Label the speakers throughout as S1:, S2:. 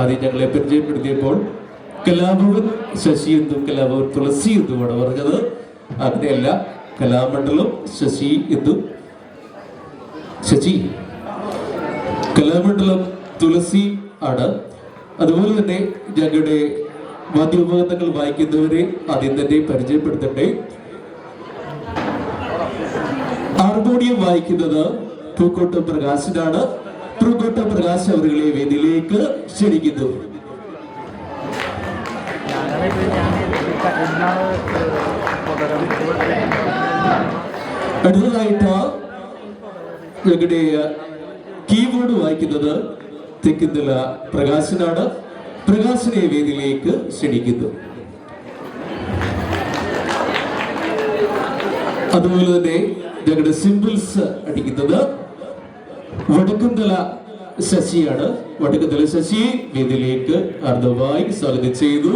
S1: ആദ്യം ഞങ്ങളെ പരിചയപ്പെടുത്തിയപ്പോൾ കലാഭവൻ ശശി എന്നും കലാഭവൻ തുളസി എന്തുമാണ് പറഞ്ഞത്. അങ്ങനെയല്ല കലാമണ്ഡലം ശശി എന്നും. ശശി. കലാമണ്ഡലം തുളസി ആണ്. അതുപോലെ തന്നെ ഞങ്ങളുടെ മാധ്യമങ്ങൾ വായിക്കുന്നവരെ ആദ്യം തന്നെ പരിചയപ്പെടുത്തട്ടെ ഹാർമോണിയം വായിക്കുന്നത് പൂക്കോട്ടം പ്രകാശനാണ്. പൂക്കോട്ടം പ്രകാശ് അവരുകളെ വേദിയിലേക്ക് ക്ഷണിക്കുന്നു. അടുത്തതായിട്ട് ഞങ്ങളുടെ കീബോർഡ് വായിക്കുന്നത് തെക്കുന്നില്ല പ്രകാശനാണ്. പ്രകാശനെ വേദിയിലേക്ക് ക്ഷണിക്കുന്നു. അതുപോലെ തന്നെ ഞങ്ങളുടെ സിമ്പിൾസ് അടിക്കുന്നത് വടക്കുന്തല ശശിയാണ്. വട്ടക്കത്തിലെ ശശി വേദിയിലേക്ക് അർദ്ധമായി സ്വാഗതം ചെയ്തു.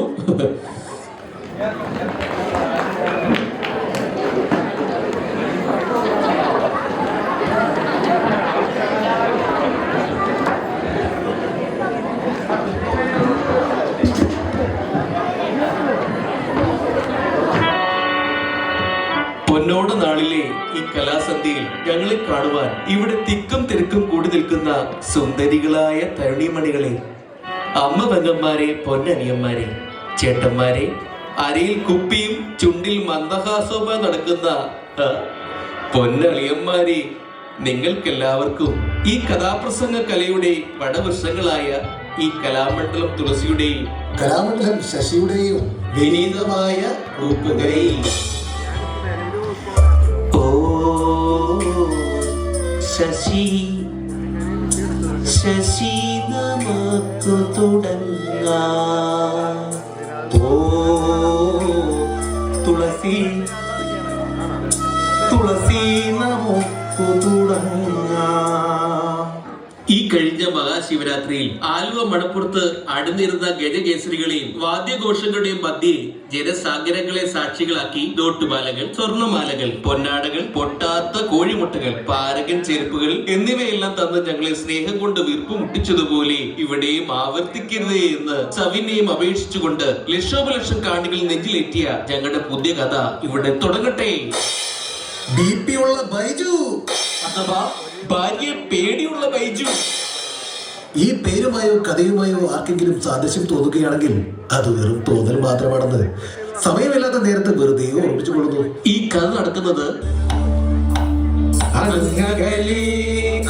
S1: കാണുവാൻ ഇവിടെ തിക്കും തിരക്കും കൂടി നിൽക്കുന്ന സുന്ദരികളായ തരുണിമണികളെ അമ്മ പെങ്ങന്മാരെ പൊന്നനിയന്മാരെ ചേട്ടന്മാരെ അരയിൽ കുപ്പിയും ചുണ്ടിൽ മന്ദഹാസവുമായി നടക്കുന്ന പൊന്നളിയന്മാരെ നിങ്ങൾക്കെല്ലാവർക്കും ഈ കഥാപ്രസംഗ കലയുടെ വടവൃക്ഷങ്ങളായ ഈ കലാമണ്ഡലം തുളസിയുടെയും
S2: കലാമണ്ഡലം ശശിയുടെയും
S1: വിനീതമായ കൂപ്പുകയിൽ ശശി ശശി നമുക്ക് തുടങ്ങാം. ഓ തുളസി തുളസി നമുക്ക് തുടങ്ങാം. കഴിഞ്ഞ മഹാശിവരാത്രിയിൽ ആലുവ മണപ്പുറത്ത് അടുന്നിരുന്ന ഗജകേസരികളെയും വാദ്യഘോഷങ്ങളുടെയും മധ്യേ ജനസാഗരങ്ങളെ സാക്ഷികളാക്കി നോട്ടുമാലകൾ സ്വർണമാലകൾ പൊന്നാടകൾ പൊട്ടാത്ത കോഴിമുട്ടകൾ പാരകൻ ചെരുപ്പുകൾ എന്നിവയെല്ലാം തന്ന് ഞങ്ങളെ സ്നേഹം കൊണ്ട് വീർപ്പ് മുട്ടിച്ചതുപോലെ ഇവിടെയും ആവർത്തിക്കരുതേ എന്ന് സവിനെയും അപേക്ഷിച്ചുകൊണ്ട് ലക്ഷോപലക്ഷം കാണികൾ നെഞ്ചിലേറ്റിയ ഞങ്ങളുടെ പുതിയ കഥ ഇവിടെ തുടങ്ങട്ടെ.
S2: ബി പി ഉള്ള ബൈജു.
S1: അഥവാ ഭാര്യ പേടിയുള്ള ബൈജു.
S2: ഈ പേരുമായോ കഥയുമായോ ആർക്കെങ്കിലും സാദൃശ്യം തോന്നുകയാണെങ്കിൽ അത് വെറും തോന്നൽ മാത്രമാണെന്ന്. സമയമില്ലാത്ത നേരത്ത് വെറുതെ ഓർമ്മിച്ചു കൊള്ളുന്നു.
S1: ഈ കഥ നടക്കുന്നത്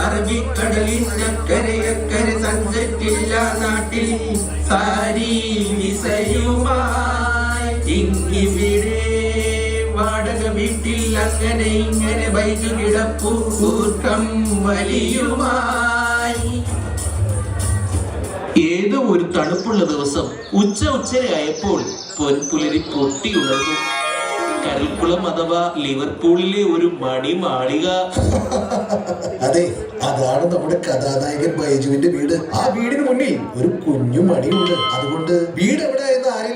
S3: അറബിക്കടലിനക്കരയക്കരെ നാട്ടിൽ സാരി വിസയുമായി ഇങ്ങിവിടെ വാടക വീട്ടിൽ അങ്ങനെ ഇങ്ങനെ ബൈക്ക് കിടപ്പു. കൂട്ടം വലിയുമായി.
S1: ഏതോ ഒരു തണുപ്പുള്ള ദിവസം ഉച്ച ഉച്ചരയായപ്പോൾ പൊൻപുലരി പൊട്ടി ഉണർന്നു. കരൽക്കുളം അഥവാ ലിവർപൂളിലെ ഒരു മണിമാളിക
S2: അതെ അതാണ് നമ്മുടെ കഥാനായകൻ ബൈജുവിന്റെ വീട്. ആ വീടിന് മുന്നിൽ ഒരു കുഞ്ഞു മണിയുണ്ട്. അതുകൊണ്ട് വീട് എവിടെ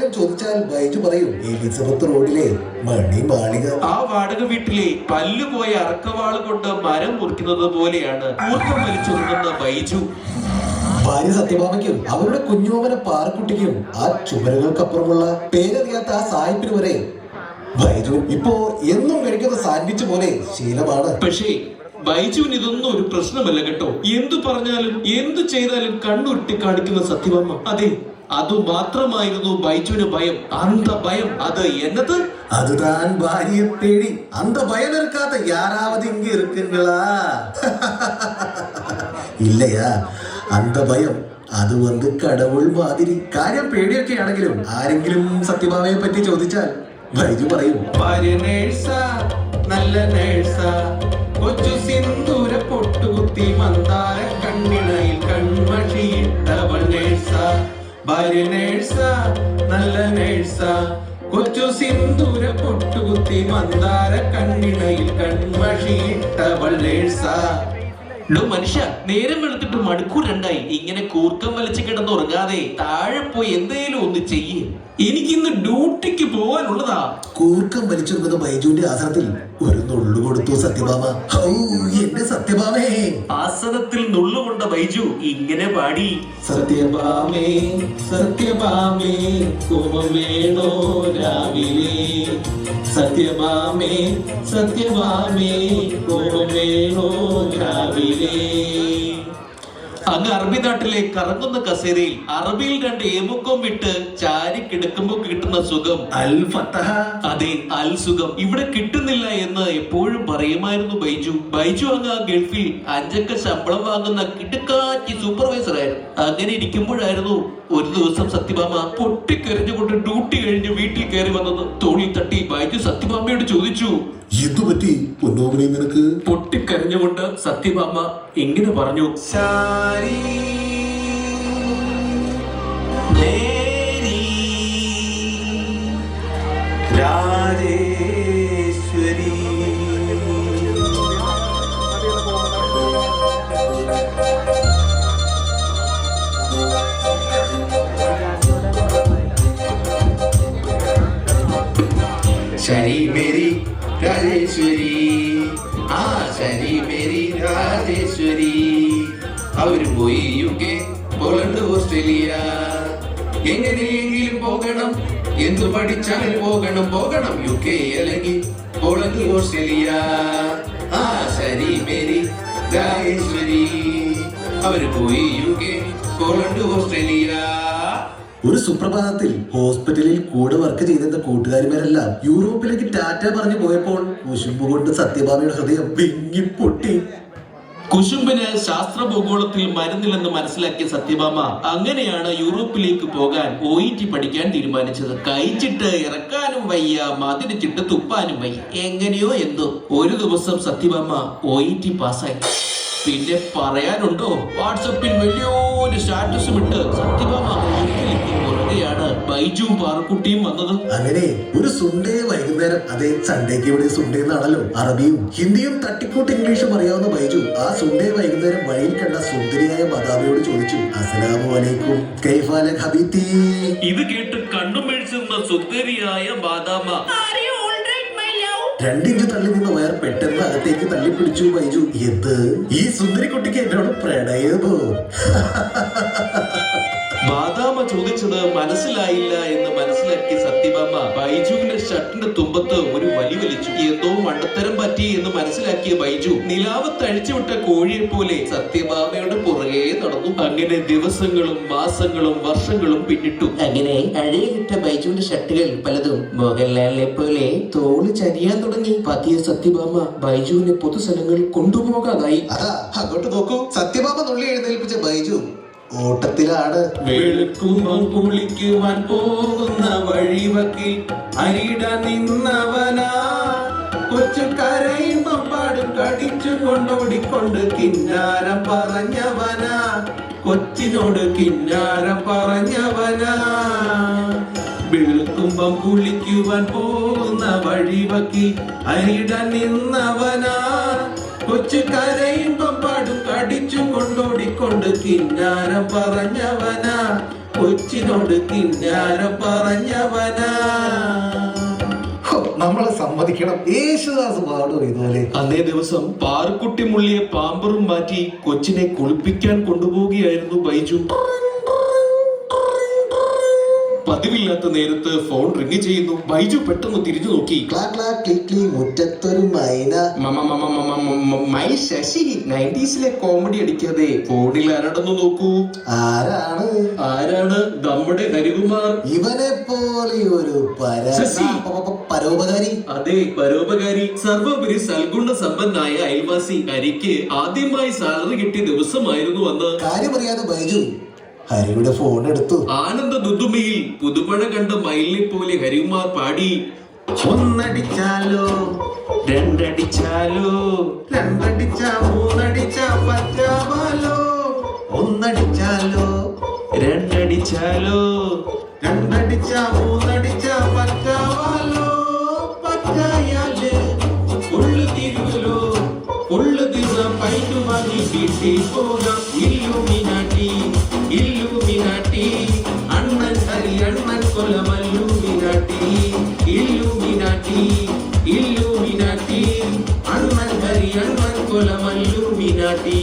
S2: ആരെങ്കിലും ചോദിച്ചാൽ ബൈജു പറയും എലിസബത്ത് റോഡിലെ മണി മാളിക.
S1: ആ വാടക വീട്ടിലെ പല്ലു പോയ അറക്കവാൾ കൊണ്ട് മരം മുറിക്കുന്നത് പോലെയാണ് ഊർക്കം വലിച്ചൊതുങ്ങുന്ന ബൈജു
S2: ഭാര്യ സത്യഭാമയ്ക്കും അവരുടെ കുഞ്ഞോമന പാറക്കുട്ടിക്കും ആ ചുമരുകൾക്കപ്പുറമുള്ള പേരറിയാത്ത ആ സായിപ്പിന് വരെ ബൈജു ഇപ്പോ എന്നും കഴിക്കുന്ന സാൻഡ്വിച്ച് പോലെ ശീലമാണ്.
S1: പക്ഷേ ബൈജുവിന് ഇതൊന്നും ഒരു പ്രശ്നമല്ല കേട്ടോ. എന്തു പറഞ്ഞാലും എന്തു ചെയ്താലും കണ്ണുരുട്ടി കാണിക്കുന്ന സത്യഭാമ. അതെ അതു മാത്രമായിരുന്നു ബൈജുവിന് ഭയം അന്ത ഭയം അത് എന്നത്
S2: அதுதான் பாரிய பேடி அந்த பயம் இருக்காத யாராவது இங்க இருக்குங்களா இல்லையா அந்த பயம் അത് വന്ന് കടവുൾ മാതിരി കാര്യം പേടിയൊക്കെ ആണെങ്കിലും ആരെങ്കിലും സത്യഭാമയെ പറ്റി ചോദിച്ചാൽ ബൈജു പറയും
S3: ഭാര്യ നേഴ്സ നല്ല നേഴ്സ കൊച്ചു സിന്ദൂര പൊട്ടുകുത്തി മന്ദാര കണ്ണിണയിൽ കൺമഷിയിട്ടവൾ നേഴ്സ ഭാര്യ നേഴ്സ നല്ല നേഴ്സ. കൊച്ചു സിന്ദൂര പൊട്ടുകുത്തി മന്ദാര കണ്ണിണയിൽ കൺമഷിയിട്ടവൾ നേഴ്സ.
S1: ഡോ മനുഷ്യ നേരം വെളുത്തിട്ട് മണിക്കൂർ രണ്ടായി. ഇങ്ങനെ കൂർക്കം വലിച്ച് കിടന്നുറങ്ങാതെ താഴെ പോയി എന്തേലും ഒന്ന് ചെയ്യേ. എനിക്കിന്ന് ഡ്യൂട്ടിക്ക് പോവാനുള്ളതാ.
S2: കൂർക്കം വലിച്ചെടുക്കുന്ന ബൈജുവിന്റെ ആസനത്തിൽ ഒരു നുള്ളു കൊടുത്തു സത്യഭാമ. ഹൗ എന്റെ സത്യഭാമേ.
S1: ആസനത്തിൽ നുള്ളുകൊണ്ട ബൈജു ഇങ്ങനെ പാടി.
S3: സത്യഭാമേ സത്യഭാമേ കോപം വേണോ രാവിലെ? സത്യഭാമേ സത്യഭാമേ കോപം വേണോ രാവിലെ
S1: അങ്ങ് അറബി നാട്ടിലെ കറങ്ങുന്ന കസേരയിൽ അറബിയിൽ രണ്ട് ഏമുക്കം വിട്ട് ചാരി കിടക്കുമ്പോ കിട്ടുന്ന സുഖം.
S2: അൽ ഫത്തഹ.
S1: അതെ അൽ സുഖം. ഇവിടെ കിട്ടുന്നില്ല എന്ന് എപ്പോഴും പറയുമായിരുന്നു ബൈജു. ബൈജു അങ്ങ് ആ ഗൾഫിൽ അഞ്ചക്ക ശമ്പളം വാങ്ങുന്ന കിടുക്കാച്ചി സൂപ്പർവൈസർ ആയിരുന്നു. അങ്ങനെ ഇരിക്കുമ്പോഴായിരുന്നു ഒരു ദിവസം സത്യഭാമ പൊട്ടിക്കരഞ്ഞുകൊണ്ട് ഡ്യൂട്ടി കഴിഞ്ഞ് വീട്ടിൽ കയറി വന്നത്. തോളിൽ തട്ടി ബൈജു സത്യഭാമയോട് ചോദിച്ചു
S2: എന്തു പറ്റി? നിനക്ക്.
S1: പൊട്ടിക്കരഞ്ഞുകൊണ്ട് സത്യഭാമ ഇങ്ങനെ പറഞ്ഞു
S3: മേരി രാജേശ്വരി ശരി മേരി രാജേശ്വരി ആ ശരി അവർ പോയി യു കെ പോളണ്ട് ഓസ്ട്രേലിയ. എങ്ങനെയെങ്കിലും പോകണം. എന്തു പഠിച്ചാലും പോകണം. പോകണം യു കെ അല്ലെങ്കിൽ പോളണ്ട് ഓസ്ട്രേലിയ. ആ ശരി മേരി. രാജേശ്വരി. അവർ പോയി യു കെ പോളണ്ട് ഓസ്ട്രേലിയ.
S2: ഒരു സുപ്രഭാതത്തിൽ ഹോസ്പിറ്റലിൽ കൂടെ വർക്ക് ചെയ്തിരുന്ന കൂട്ടുകാരിമാരെല്ലാം യൂറോപ്പിലേക്ക് ടാറ്റ പറഞ്ഞു പോയപ്പോൾ കൊണ്ട് സത്യഭാമയുടെ ഹൃദയം വിങ്ങി പൊട്ടി.
S1: കുശുംബിന് ശാസ്ത്ര ഭൂഗോളത്തിൽ മരുന്നില്ലെന്ന് മനസ്സിലാക്കിയ സത്യഭാമ അങ്ങനെയാണ് യൂറോപ്പിലേക്ക് പോകാൻ ഒ ഇ ടി പഠിക്കാൻ തീരുമാനിച്ചത്. കഴിച്ചിട്ട് ഇറക്കാനും വയ്യ മതിരിച്ചിട്ട് തുപ്പാനും വയ്യ. എങ്ങനെയോ എന്തോ. ഒരു ദിവസം സത്യഭാമ ഒ ഇ ടി പാസ്സായി. പിന്നെ പറയാനുണ്ടോ? വാട്സപ്പിൽ വലിയൊരു സ്റ്റാറ്റസും ഇട്ട് സത്യഭാമ വീട്ടിലേക്ക് ബൈജു ബൈജുവും പാറക്കുട്ടിയും വന്നത്.
S2: അങ്ങനെ ഒരു സുണ്ടേ വൈകുന്നേരം അതെ സൺഡേക്ക് ഇവിടെ സുണ്ടേ എന്നാണല്ലോ അറബിയും ഹിന്ദിയും തട്ടിക്കൂട്ട് ഇംഗ്ലീഷും അറിയാവുന്ന ബൈജു ആ സുണ്ടേ വൈകുന്നേരം വഴിയിൽ കണ്ട സുന്ദരിയായ മദാമയോട് ചോദിച്ചു അസ്സലാമു അലൈക്കും കൈഫാല ഹബീത്തി?
S1: ഇത് കേട്ട് കണ്ണും മെഴിച്ചുന്ന സുന്ദരിയായ മാതാമ
S2: രണ്ടിഞ്ച് തള്ളി നിന്ന വയർ പെട്ടെന്ന് അകത്തേക്ക് തള്ളി പിടിച്ചു ബൈജു എന്ത്? ഈ സുന്ദരി കുട്ടിക്ക് എന്നോട് പ്രണയമോ?
S1: ചോദിച്ചത് മനസ്സിലായില്ല എന്ന് മനസ്സിലാക്കി സത്യഭാമ ബൈജുവിന്റെ ഷർട്ടിന്റെ തുമ്പത്ത് ഒരു വലി വലിച്ചു. എന്തോ മണ്ടത്തരം പറ്റി എന്ന് മനസ്സിലാക്കിയ ബൈജു നിലാവത്ത് അഴിച്ചുവിട്ട കോഴിയെ പോലെ സത്യഭാമയുടെ പുറകെ നടന്നു. അങ്ങനെ ദിവസങ്ങളും മാസങ്ങളും വർഷങ്ങളും പിന്നിട്ടു. അങ്ങനെ അഴയിട്ട ബൈജുവിന്റെ ഷർട്ടുകൾ പലതും മോഹൻലാലിനെ പോലെ തോൾ ചരിയാൻ തുടങ്ങി. പതിയെ സത്യഭാമ ബൈജുവിനെ പൊതുസ്ഥലങ്ങളിൽ കൊണ്ടുപോകാതായി.
S2: അതാ അങ്ങോട്ട് നോക്കൂ. സത്യഭാമ നുള്ളി എഴുന്നേൽപ്പിച്ച ബൈജു ഓട്ടത്തിലാണ്.
S3: വെളുക്കുമ്പം കുളിക്കുവാൻ പോകുന്ന വഴിവക്കിൽ അരിട നിന്നവനാ. കൊച്ചു കരയുമ്പം പാടും കടിച്ചു കൊണ്ടോടിക്കൊണ്ട് കിന്നാരം പറഞ്ഞവനാ. കൊച്ചിനോട് കിന്നാരം പറഞ്ഞവനാ. വെളുക്കുമ്പം കുളിക്കുവാൻ പോകുന്ന വഴിവക്കിൽ അരിട നിന്നവനാ. കൊച്ചു കരയുമ്പം കടിച്ചു കൊണ്ടോടിക്കൊണ്ട് കിന്നാരം പറഞ്ഞവനാ. കൊച്ചിനോട് കിന്നാരം പറഞ്ഞവനാ.
S2: ഹോ, നമ്മളെ സമ്മതിക്കണം. യേശുദാസ് പാടും ഇതുപോലെ.
S1: അന്നേ ദിവസം പാറുക്കുട്ടി മുള്ളിയെ പാമ്പറും മാറ്റി കൊച്ചിനെ കുളിപ്പിക്കാൻ കൊണ്ടുപോവുകയായിരുന്നു ബൈജു. പതിവില്ലാത്ത നേരത്ത് ഫോൺ റിങ് ചെയ്യുന്നു. ബൈജു പെട്ടെന്ന് തിരിഞ്ഞു നോക്കി.
S2: ക്ലാ ക്ലാ ക്ലി മുറ്റത്തൊരു മൈന.
S1: മൈ ശശി നയന്റീസിലെ കോമഡി അടിക്കാതെ ഫോണിൽ ആരാടെന്ന് നോക്കൂ.
S2: ആരാണ്?
S1: ആരാണ്? നമ്മുടെ ഹരികുമാർ.
S2: ഇവനെ പോലെ ഒരു പരോപകാരി.
S1: അതെ പരോപകാരി. സർവോപരി സൽഗുണ സമ്പന്നായ അയൽവാസി ഹരിക്ക് ആദ്യമായി സാലറി കിട്ടിയ ദിവസമായിരുന്നു അന്ന്.
S2: കാര്യമറിയാതെ ബൈജു ഹരിയുടെ ഫോൺ എടുത്തു.
S1: ആനന്ദ ദുദുമയിൽ പുതുമഴ കണ്ട മയിലിനെ പോലെ ഹരികുമാർ പാടി.
S3: ఉన్నడి
S1: చాలు
S3: రెండడి చాలు రెండడి చా
S1: మూనడి
S3: చా పద్యాలు ఉన్నడి చాలు రెండడి చాలు రెండడి చా
S1: మూనడి చా పద్యాలు పద్యాలే ఒళ్ళు తిరుగులు ఒళ్ళు తిరుగు పైటు వాలి బిట్టి పోగా ఇల్లు మినటి. അണ്ണൻ കൊലമല്ലുമിനാട്ടി ഇല്ലുമിനാട്ടി ഇല്ലുമിനാട്ടി. അണ്ണൻ ഹരി അണ്ണൻ കൊലമല്ലുമിനാട്ടി.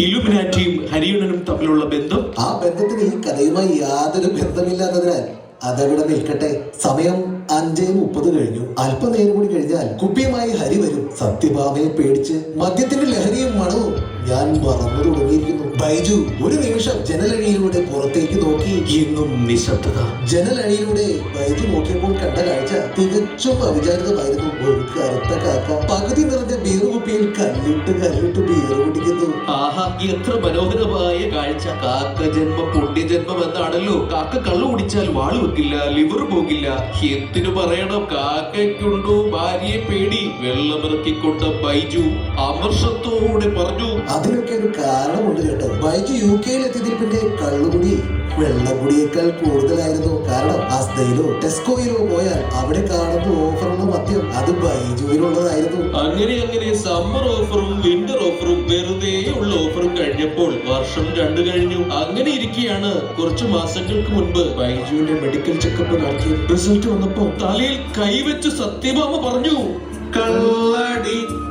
S1: ഇലുമിനാറ്റിയും ഹരിയുണനും തമ്മിലുള്ള ബന്ധം?
S2: ആ ബന്ധത്തിന് ഈ കഥയുമായി യാതൊരു ബന്ധമില്ലാത്തതിനാൽ അതവിടെ നിൽക്കട്ടെ. സമയം അഞ്ചേ മുപ്പത് കഴിഞ്ഞു. അല്പനേരം കൂടി കഴിഞ്ഞാൽ കുപ്പിയുമായി ഹരി വരും. സത്യഭാമയെ പേടിച്ച് മദ്യത്തിന്റെ ലഹരിയും മണവും ഞാൻ മറന്നു തുടങ്ങിയിരിക്കുന്നു. ബൈജു ഒരു നിമിഷം ജനലഴിയിലൂടെ പുറത്തേക്ക് നോക്കി.
S1: എന്നും നിശബ്ദത.
S2: ജനലഴിയിലൂടെ ബൈജു നോക്കിയപ്പോൾ കണ്ട കാഴ്ച തികച്ചും അവിചാരിതമായിരുന്നു. ഒരു കറുത്ത കാക്ക പകുതി നിറഞ്ഞ ബീർ കുപ്പിയിൽ കല്ലിട്ട് കല്ലിട്ട് ബീർ കുടിക്കുന്നു.
S1: ആഹാ എത്ര മനോഹരമായ കാഴ്ച. കാക്ക ജന്മം പുണ്യജന്മം എന്നാണല്ലോ. കാക്ക കള്ളു കുടിച്ചാൽ വാൾ വെക്കില്ല ലിവർ പോകില്ല. എന്തിനു പറയണം? കാക്കയ്ക്കുണ്ടോ ഭാര്യയെ പേടി. വെള്ളമിറക്കിക്കൊണ്ട ബൈജു അമർഷത്തോടെ പറഞ്ഞു
S2: അതിനൊക്കെ ഒരു കാരണമുണ്ട് കേട്ടോ. ബൈജു യു കെയിൽ എത്തിയതിൽ പിന്നെ കള്ളുകുടി വെള്ളക്കുടിയേക്കാൾ കൂടുതലായിരുന്നു. കാരണം അസ്തയിലോ ടെസ്കോയിലോ പോയാൽ അവിടെ കാണുന്ന ഓഫറുള്ള മദ്യം അത് ബൈജുവിനുള്ളതായിരുന്നു.
S1: അങ്ങനെ അങ്ങനെ സമ്മർ ഓഫറും വിന്റർ ഓഫറും വെറുതെ ഉള്ള ഓഫറും കഴിഞ്ഞപ്പോൾ വർഷം രണ്ടു കഴിഞ്ഞു. അങ്ങനെ ഇരിക്കുകയാണ് കുറച്ച് മാസങ്ങൾക്ക് മുൻപ് ബൈജുവിന്റെ മെഡിക്കൽ ചെക്കപ്പ് നടത്തി റിസൾട്ട് വന്നപ്പോ തലയിൽ കൈവച്ച് സത്യഭാമ പറഞ്ഞു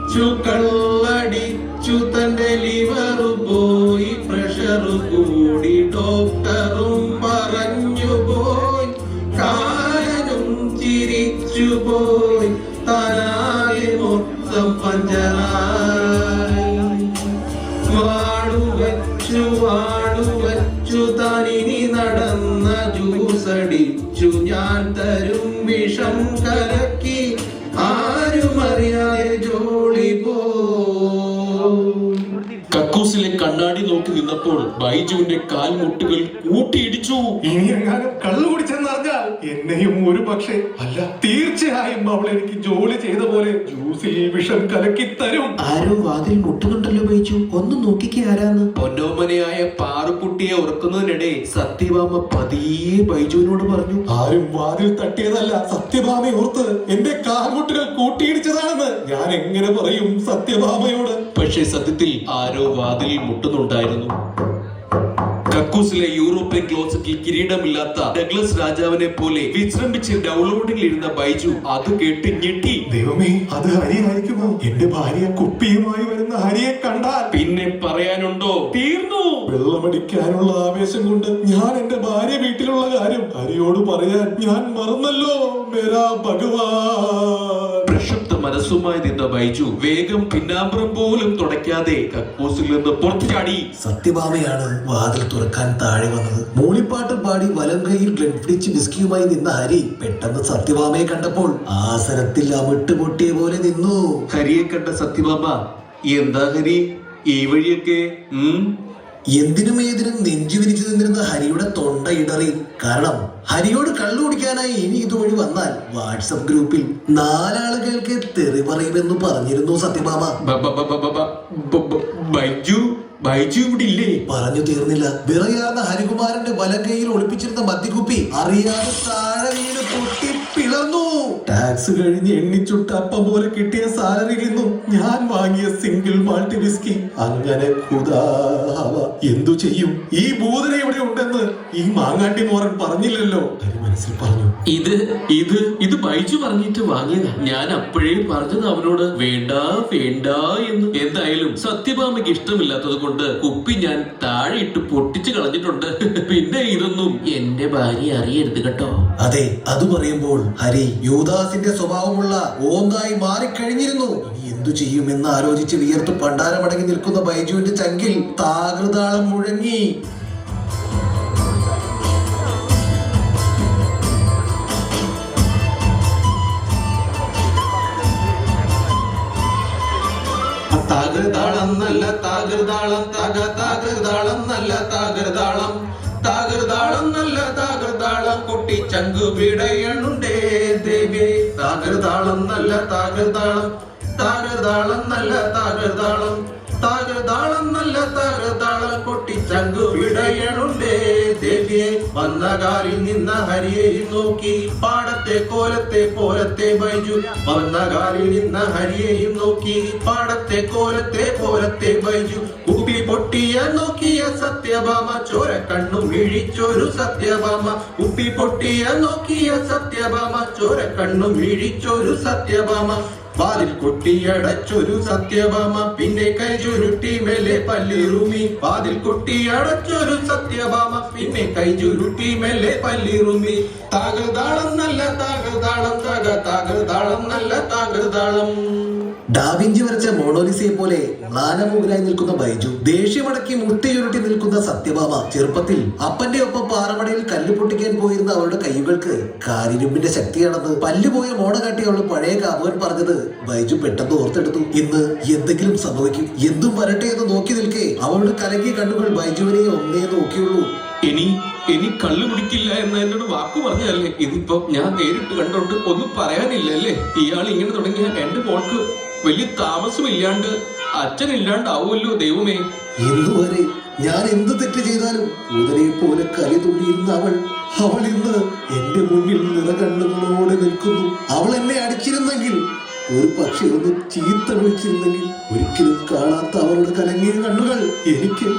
S3: കള്ളടിച്ചു കള്ളടിച്ചു തന്റെ ലിവറു പോയി പ്രഷറു കൂടി ഡോക്ടറും പറഞ്ഞു പോയി. കാരനും ചിരിച്ചു പോയി. തനായി മൊത്തം പഞ്ചറായി. വാടുവച്ചു വാടുവച്ചു തനിനി നടന്ന ജ്യൂസടിച്ചു. ഞാൻ തരും വിഷം കലക്കി
S1: ബൈജുവിന്റെ കാൽമുട്ടുകൾ കൂട്ടിയിടിച്ചു
S4: ഇനി എങ്ങാനും കള്ളു കുടിച്ചെന്നറിഞ്ഞാൽ എന്നെയും ഒരു പക്ഷേ അല്ല. തീർച്ചയായും അവൾ എനിക്ക് ജോലി ചെയ്ത പോലെ ജ്യൂസിൽ വിഷം കലക്കി തരും.
S1: ആരോ വാതിൽ മുട്ടുന്നുണ്ടല്ലോ ബൈജു. ഒന്ന് നോക്കിക്കേ ആരാന്ന്. പൊന്നോമനയായ പാറുക്കുട്ടിയെ ഉറക്കുന്നതിനിടെ സത്യഭാമ പതിയെ ബൈജുവിനോട് പറഞ്ഞു.
S4: ആരും വാതിൽ തട്ടിയതല്ല സത്യഭാമയെ ഓർത്ത് എന്റെ കാൽമുട്ടുകൾ കൂട്ടിയിടിച്ചതാണെന്ന് ഞാൻ എങ്ങനെ പറയും സത്യഭാമയോട്?
S1: പക്ഷേ സത്യത്തിൽ ആരോ വാതിലിൽ മുട്ടുന്നുണ്ടായിരുന്നു. കക്കൂസിലെ യൂറോപ്യൻ ക്ലോസറ്റിൽ കിരീടമില്ലാത്ത ഡഗ്ലസ് രാജാവിനെ പോലെ വിശ്രമിച്ച് ഡൗൺലോഡിൽ ഇരുന്ന ബൈജു അത് കേട്ട് ഞെട്ടി.
S4: ദൈവമേ അത് ഹരിയായിരിക്കുമോ? എന്റെ ഭാര്യ കുപ്പിയുമായി വരുന്ന ഹരിയെ കണ്ടാൽ
S1: പിന്നെ പറയാനുണ്ടോ? തീർന്നു.
S4: വെള്ളമടിക്കാനുള്ള ആവേശം കൊണ്ട് ഞാൻ എന്റെ ഭാര്യ വീട്ടിലുള്ള കാര്യം ഹരിയോട് പറയാൻ ഞാൻ മറന്നല്ലോ മേരാ ഭഗവാൻ.
S1: മനസ്സുമായി നിന്ന ബൈജു വേഗം പിന്നാമ്പുറം പോലും തുടയ്ക്കാതെ കക്കൂസിൽ നിന്ന് പുറത്തുചാടി
S2: സത്യഭാമയാണ് വാതിൽ തുറക്കാൻ താഴെ വന്നത്. മൂളിപ്പാട്ട് പാടി വലം കൈയിൽ ഗ്ലെഡ് പിടിച്ച് വിസ്കിയുമായി നിന്ന ഹരി പെട്ടെന്ന് സത്യഭാമയെ കണ്ടപ്പോൾ ആസനത്തിൽ അമിട്ടുപൊട്ടിയ പോലെ നിന്നു.
S1: ഹരിയെ കണ്ട സത്യഭാമ എന്താ ഹരി? ഈ വഴിയൊക്കെ
S2: എന്തിനും ഏതിനും നെഞ്ചു വിരിച്ചു നിന്നിരുന്ന ഹരിയുടെ തൊണ്ട ഇടറി. കാരണം ഹരിയോട് കള്ളു കുടിക്കാനായി ഇനി ഇതുവഴി വന്നാൽ വാട്സപ്പ് ഗ്രൂപ്പിൽ നാലാളുകൾക്ക് തെറി പറയുമെന്ന് പറഞ്ഞിരുന്നു സത്യഭാമ.
S1: ബൈജു ബൈജു ഇവിടെ ഇല്ലേ?
S2: പറഞ്ഞു തീർന്നില്ല. വിറയാർന്ന ഹരികുമാരന്റെ വലക്കൈയിൽ ഒളിപ്പിച്ചിരുന്ന മദ്യകുപ്പി അറിയാതെ താഴെ വീട് പൊട്ടി
S4: ടാക്സ് കഴിഞ്ഞ് എണ്ണിച്ചുട്ട അപ്പം പോലെ കിട്ടിയ സാലറിയിൽ നിന്നും ഞാൻ വാങ്ങിയ സിംഗിൾ മാൾട്ടി വിസ്കി അങ്ങനെ എന്തു ചെയ്യും? ഈ ഭൂതന ഇവിടെ ഉണ്ടെന്ന് ഈ മാങ്ങാട്ടി മോറൻ പറഞ്ഞില്ലല്ലോ. മനസ്സിൽ പറഞ്ഞു
S1: ഇത് ഇത് ഇത് ബൈജു പറഞ്ഞിട്ട് വാങ്ങിയതാ. ഞാൻ അപ്പോഴേ പറഞ്ഞത് അവനോട് വേണ്ട വേണ്ട എന്ന്. എന്തായാലും സത്യഭാമയ്ക്ക് ഇഷ്ടമില്ലാത്തത് കൊണ്ട് കുപ്പി ഞാൻ താഴെ ഇട്ട് പൊട്ടിച്ചു കളഞ്ഞിട്ടുണ്ട്. പിന്നെ ഇതൊന്നും എന്റെ ഭാര്യ അറിയരുത് കേട്ടോ.
S2: അതെ അത് പറയുമ്പോൾ ഹരി യൂദാസിന്റെ സ്വഭാവമുള്ള ഓന്തായി മാറിക്കഴിഞ്ഞിരുന്നു. ഇനി എന്തു ചെയ്യുമെന്ന് ആലോചിച്ച് വിയർത്ത് പണ്ടാരമടങ്ങി നിൽക്കുന്ന ബൈജുവിന്റെ ചങ്കിൽ താകൃതാളം മുഴങ്ങി.
S3: താകൃതാളം നല്ല താകൃതാളം തക താകൃതാളം നല്ല താകൃതാളം. താകൃതാളം നല്ല താകൃതാളം. കുട്ടി ചങ്കു പിടയണുണ്ടേ ദേവി. താകൃതാളം നല്ല താകൃതാളം. താകൃതാളം നല്ല താകൃതാളം. താകൃ താകൃതാളം നല്ല താകൃതാളം കൊട്ടി ചങ്കു വിടയണുണ്ടേ. ദേവിയെ വന്ന കാറിൽ നിന്ന ഹരിയെ നോക്കി. പാടത്തെ കോലത്തെ പോലത്തെ ബൈജു വന്ന കാറിൽ നിന്ന ഹരിയെയും നോക്കി. പാടത്തെ കോലത്തെ പോലത്തെ ബൈജു കുപ്പി പൊട്ടിയ നോക്കിയ സത്യഭാമ. ചോര കണ്ണു വീഴിച്ചൊരു സത്യഭാമ. കുപ്പി പൊട്ടിയ നോക്കിയ സത്യഭാമ. ചോര കണ്ണു വീഴിച്ചൊരു സത്യഭാമ. വാതിൽ കൊട്ടിയടച്ചൊരു സത്യഭാമ പിന്നെ കൈ ചുരുട്ടി മെല്ലെ പല്ലിറുമി വാതിൽ കൊട്ടിയടച്ചൊരു സത്യഭാമ പിന്നെ കൈ ചുരുട്ടി മെല്ലെ പല്ലിറുമി താകൃതാളം നല്ല താകൃതാളം തക താകൃതാളം നല്ല താകൃതാളം.
S2: ഡാവിഞ്ചി വരച്ച മോണോലിസയെ പോലെ മ്ലാനമുഖനായി നിൽക്കുന്ന ബൈജു ദേഷ്യമടക്കി മുട്ടിയുരുട്ടി നിൽക്കുന്ന സത്യഭാമ ചെറുപ്പത്തിൽ അപ്പന്റെ ഒപ്പം പാറമടയിൽ കല്ല് പൊട്ടിക്കാൻ പോയിരുന്ന അവളുടെ കൈകൾക്ക് കാരിരുമ്പിന്റെ ശക്തിയാണെന്ന് പല്ലുപോയ മോണ കാട്ടി അവൾ പഴയ കാമുകൻ പറഞ്ഞത്. ബൈജു പെട്ടെന്ന് ഓർത്തെടുത്തു. ഇന്ന് എന്തെങ്കിലും സംഭവിക്കും. എന്തും വരട്ടെ എന്ന് നോക്കി നിൽക്കെ അവളുടെ കലകിയ കണ്ണുകൾ ബൈജുവിനെ ഒന്നേ നോക്കിയുള്ളൂ.
S1: ഇനി ഇനി കള്ളു കുടിക്കില്ല എന്ന് എന്നോട് വാക്കു പറഞ്ഞതല്ലേ? ഇതിപ്പോ ഞാൻ നേരിട്ട് കണ്ടോണ്ട് ഒന്നും പറയാനില്ലല്ലേ? ഇയാൾ ഇങ്ങനെ തുടങ്ങിയ എന്റെ മോൾക്ക് വലിയ താമസമില്ലാണ്ട് അച്ഛനില്ലാണ്ടാവുമല്ലോ ദൈവമേ.
S2: ഇന്നുവരെ ഞാൻ എന്ത് തെറ്റ് ചെയ്താലും കുതിരയെ പോലെ കലി തുള്ളിയിരുന്ന അവൾ അവൾ ഇന്ന് എന്റെ മുന്നിൽ നിറകണ്ണുകളോടെ നിൽക്കുന്നു. അവൾ എന്നെ അടിച്ചിരുന്നെങ്കിൽ ഒരു പക്ഷെ ഒന്ന് ചീത്ത വിളിച്ചിരുന്നെങ്കിൽ ഒരിക്കലും കാണാത്ത അവളുടെ കലങ്ങിയ കണ്ണുകൾ എനിക്ക്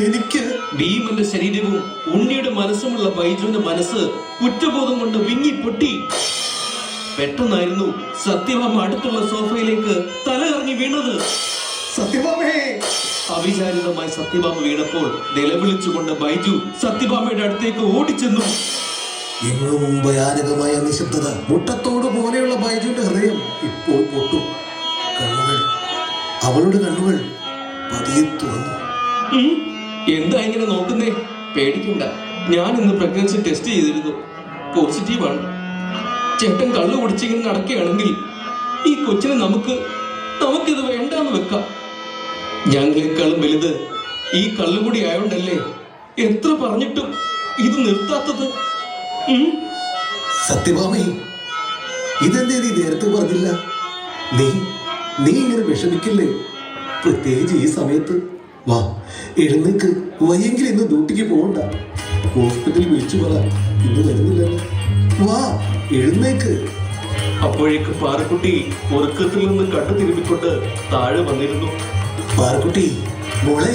S2: എനിക്ക്
S1: ഭീമന്റെ ശരീരവും ഉണ്ണിയുടെ മനസ്സുമുള്ള ബൈജുവിന്റെ മനസ്സ് കുറ്റബോധം കൊണ്ട് വിങ്ങി പൊട്ടി പെട്ടെന്നായിരുന്നു സത്യഭാമ അടുത്തുള്ള സോഫയിലേക്ക് തലകറങ്ങി വീണത്.
S2: സത്യഭാമേ.
S1: അവിചാരിതമായി സത്യഭാമ വീണപ്പോൾ നിലവിളിച്ചുകൊണ്ട് ബൈജു സത്യഭാമയുടെ അടുത്തേക്ക് ഓടിച്ചെന്നു.
S2: എങ്ങും ഭയാനകമായ നിശബ്ദത മുട്ടത്തോട് പോലെയുള്ള ബൈജുവിന്റെ ഹൃദയം ഇപ്പോൾ പൊട്ടു. കണ്ണുകൾ അവളുടെ കണ്ണുകൾ പതിയെ തുറന്നു.
S1: എന്താ ഇങ്ങനെ നോക്കുന്നേ? പേടിക്കണ്ട. ഞാൻ ഇന്ന് പ്രഗ്നൻസി ടെസ്റ്റ് ചെയ്തിരുന്നു. പോസിറ്റീവാണ് ചേട്ടൻ കള്ളു കുടിച്ചിങ്ങനെ നടക്കുകയാണെങ്കിൽ ഈ കൊച്ചിനെ നമുക്ക് നമുക്കിത് വേണ്ടാന്ന് വെക്കാം. ഞങ്ങളെക്കാളും വലുത് ഈ കള്ളുകൂടി ആയോണ്ടല്ലേ എത്ര പറഞ്ഞിട്ടും ഇത് നിർത്താത്തത്? സത്യഭാമയെ
S2: സത്യഭാമേ ഇതെന്തേ നീ നേരത്തെ പറഞ്ഞില്ല? നീ നീ ഇങ്ങനെ വിഷമിക്കില്ലേ? പ്രത്യേകിച്ച് ഈ സമയത്ത് വാ എഴുന്നേക്ക്. വയ്യെങ്കിൽ ഇന്ന് ഡ്യൂട്ടിക്ക് പോകണ്ട. ഹോസ്പിറ്റലിൽ വിളിച്ചു പറ ഇന്ന് വരുന്നില്ല. വാ എഴുന്നേക്ക്.
S1: അപ്പോഴേക്ക് പാറക്കുട്ടി ഉറക്കത്തിൽ നിന്ന് കണ്ണു തിരുമ്പിക്കൊണ്ട് താഴെ വന്നിരുന്നു.
S2: പാറക്കുട്ടി മോളെ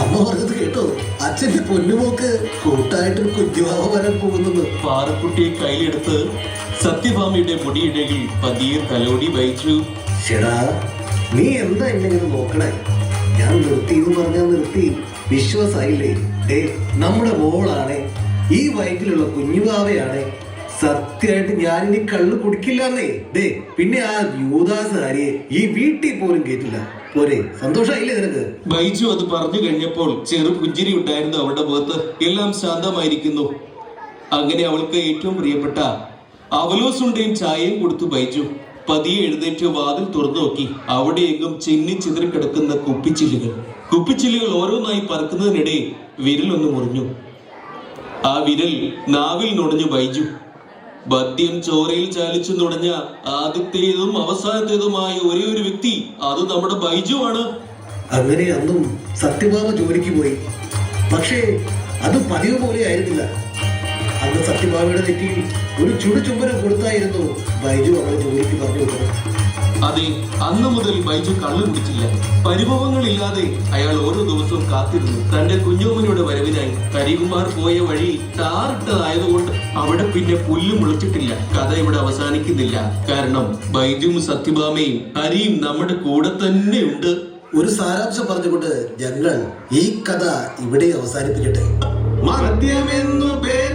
S2: അമ്മ പറഞ്ഞത് കേട്ടോ. അച്ഛന്റെ പൊന്നുമോക്ക് കൂട്ടായിട്ട് കുഞ്ഞുവാവ വരാൻ പോകുന്നത്.
S1: പാറക്കുട്ടിയെ കയ്യിലെടുത്ത് സത്യഭാമയുടെ മുടിയിടയിൽ പതിയെ തലോടി വഹിച്ചു.
S2: ചേടാ നീ എന്താ എന്നെ നോക്കണേ? ഞാൻ നിർത്തി എന്ന് പറഞ്ഞാൽ നിർത്തി. വിശ്വാസായില്ലേ? ഡേ നമ്മുടെ മോളാണ്. ഈ വയറ്റിലുള്ള കുഞ്ഞുവാവയാണ് സത്യമായിട്ട് ഞാൻ ഇനി കള്ളു കുടിക്കില്ലെന്നേ ഡേ പിന്നെ ആ യൂദാസ് ആര്യെ ഈ വീട്ടിൽ പോലും കേട്ടില്ല പോരെ സന്തോഷമായില്ലേ നിനക്ക്?
S1: ബൈജു അത് പറഞ്ഞു കഴിഞ്ഞപ്പോൾ ചെറു പുഞ്ചിരി ഉണ്ടായിരുന്നു അവളുടെ മുഖത്ത്. എല്ലാം ശാന്തമായിരിക്കുന്നു. അങ്ങനെ അവൾക്ക് ഏറ്റവും പ്രിയപ്പെട്ട അവലോസുണ്ടയും ചായയും കൊടുത്തു ബൈജു. പതിയെ എഴുന്നേറ്റ് വാതിൽ തുറന്നു നോക്കി. അവിടെയെങ്കും ചിന്നി ചിതറി കിടക്കുന്ന കുപ്പിച്ചില്ലുകൾ. കുപ്പിച്ചില്ലുകൾ ഓരോന്നായി പറക്കുന്നതിനിടെ വിരലൊന്ന് മുറിഞ്ഞു. ആ വിരൽ നാവിൽ നുടഞ്ഞു വൈജു. ബദ്യം ചോരയിൽ ചാലിച്ചു നുടഞ്ഞ ആദ്യത്തേതും അവസാനത്തേതുമായ ഒരേ ഒരു വ്യക്തി അത് നമ്മുടെ ബൈജു ആണ്
S2: അങ്ങനെ അന്നും സത്യഭാമ ജോലിക്ക് പോയി. പക്ഷേ അത് പതിവ് പോലെ ആയിരുന്നില്ല. അന്ന് സത്യഭാമയുടെ നെറ്റിയിൽ ഒരു ചുടു ചുംബനം കൊടുത്തായിരുന്നു ബൈജു അവളെ ജോലിക്ക് പറഞ്ഞു വിട്ടത്.
S1: അതെ അന്ന് മുതൽ ബൈജു കള്ളു കുടിച്ചില്ല. പരിഭവങ്ങളില്ലാതെ അയാൾ ഓരോ ദിവസവും കാത്തിരുന്നു. തന്റെ കുഞ്ഞോമനയുടെ വരവിനായി കരികുമാർ പോയ വഴി ടാറിട്ടതായതുകൊണ്ട് അവിടെ പിന്നെ പുല്ല് മുളച്ചിട്ടില്ല. കഥ ഇവിടെ അവസാനിക്കുന്നില്ല. കാരണം ബൈജുവും സത്യഭാമയും ഹരിയും നമ്മുടെ കൂടെ തന്നെ ഉണ്ട്
S2: ഒരു സാരാംശം പറഞ്ഞുകൊണ്ട് ഞങ്ങൾ ഈ കഥ ഇവിടെ അവസാനിപ്പിക്കട്ടെ.
S3: മദ്യമെന്നു പേർ